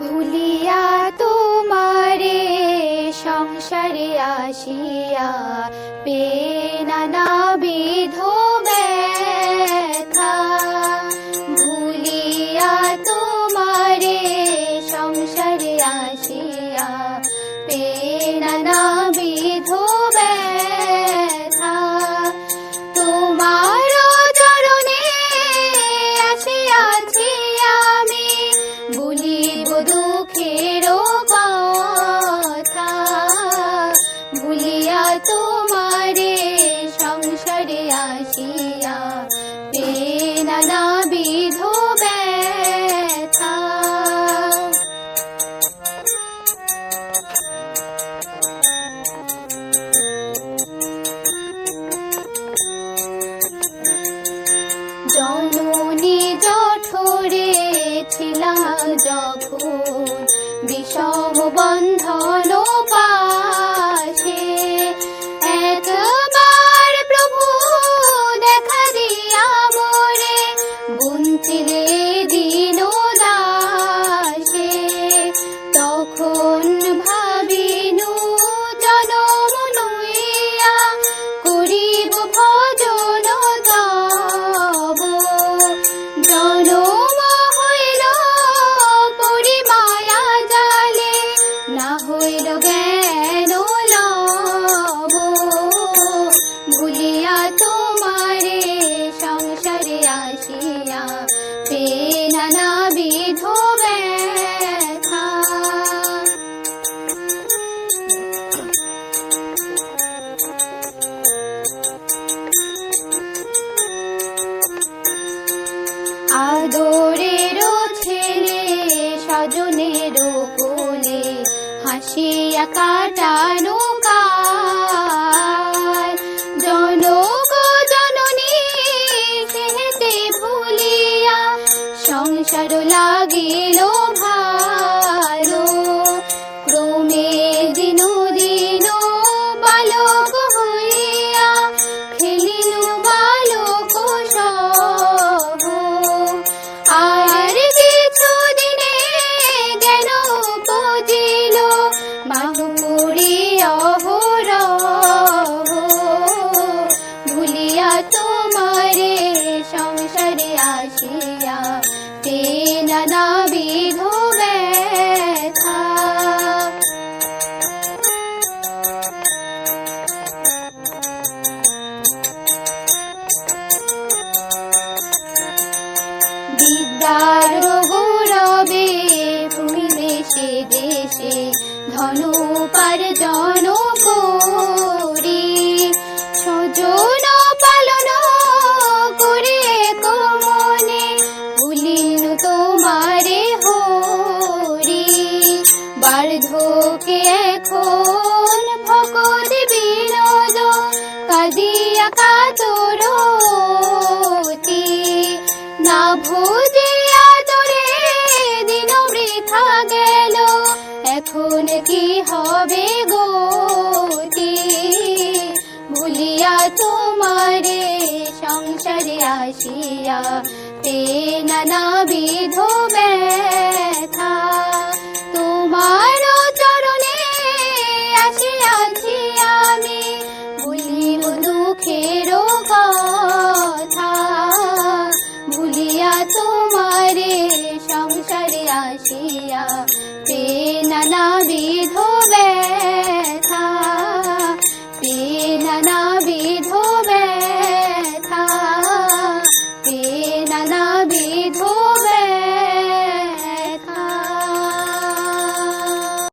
ভুলিয়া তোমারে সংসারে আসিয়া পে নানা জননী জঠরে ছিলা যখন বিষম বন্ধন পাশে একবার প্রভু দেখা দিয়া মরে বুনছিলে স্বজনের কোলে হাসিয়া কাটানো তে নানা বিধ ব্যথা বিদ্যার গৌরবে ভূমি দেশে দেশে ধন হবে গতি ভুলিয়া তোমারে সংসারে আসিয়া তে নানা বিধ ব্যথা। তোমার চরণে আসিয়াছি আমি ভুলিব দুঃখের কথা। ভুলিয়া তোমারে সংসারে আসিয়া তে নানা